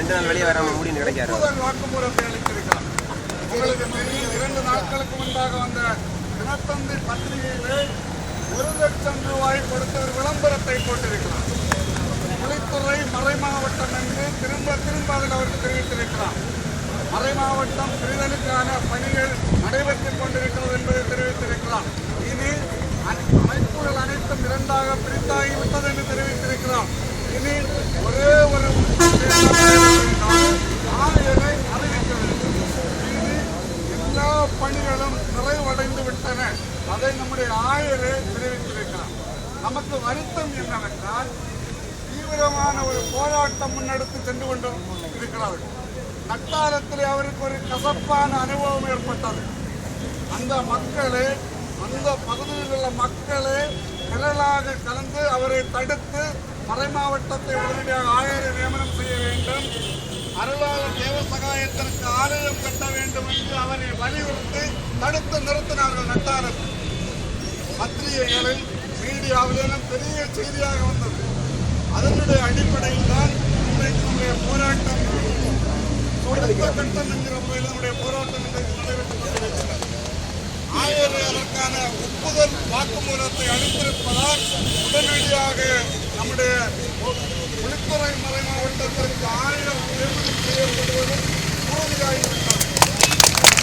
ரெண்டு நாள் வெளியே வராம முடின்னு கிடைக்காது ஒப்புதல் வாக்குமூலத்தை அளித்திருக்கிறார் உங்களுக்கு இரண்டு நாட்களுக்கு முன்பாக வந்த தினத்தந்தி பத்திரிகையிலே ஒரு லட்சம் ரூபாய் கொடுத்த ஒரு விளம்பரத்தை போட்டிருக்கலாம் தொழில்துறை மறை மாவட்டம் என்று திரும்ப திரும்ப அதில் அவர் தெரிவித்திருக்கலாம் மறை மாவட்டம் பிரிதலுக்கான பணிகள் நடைபெற்றுக் கொண்டிருக்கிறது என்பதை தெரிவித்திருக்கலாம் இனி அமைப்புகள் அனைத்தும் இரண்டாக பிரித்தாகிவிட்டது என்று தெரிவித்திருக்கிறார். இனி ஒரு ஒரு ஆணையரை அறிவிக்க வேண்டும் இனி எல்லா பணிகளும் நிறைவடைந்து விட்டன. அதை நம்முடைய ஆயரே தெரிவித்திருக்கிறார். நமக்கு வருத்தம் என்னவென்றால் தீவிரமான ஒரு போராட்டம் முன்னெடுத்து சென்று கொண்டு இருக்கிறார்கள். நட்டாரத்தில் அவருக்கு ஒரு கசப்பான அனுபவம் ஏற்பட்டது. அந்த மக்களே அந்த பகுதியில் உள்ள மக்களே திரளாக கலந்து அவரை தடுத்து மறை மாவட்டத்தை உடனடியாக ஆயரை நியமனம் செய்ய வேண்டும். சமுதாயத்திற்கு ஆலயம் கட்ட வேண்டும் என்று அவரை வலியுறுத்தி தடுத்து நிறுத்தினார்கள் நட்டாரத்தில் பத்திரிகைகளில் மீடியாவிலும் பெரிய செய்தியாக வந்தது. அதனுடைய அடிப்படையில் தான் இன்றைக்கு நம்முடைய போராட்டம். அடுத்த கட்டம் என்கிற முறையில் நம்முடைய போராட்டம் இன்றைக்கு நடைபெற்றுக் கொண்டிருக்கிறது. ஆயர் அதற்கான ஒப்புதல் வாக்குமூலத்தை அளித்திருப்பதால் உடனடியாக நம்முடைய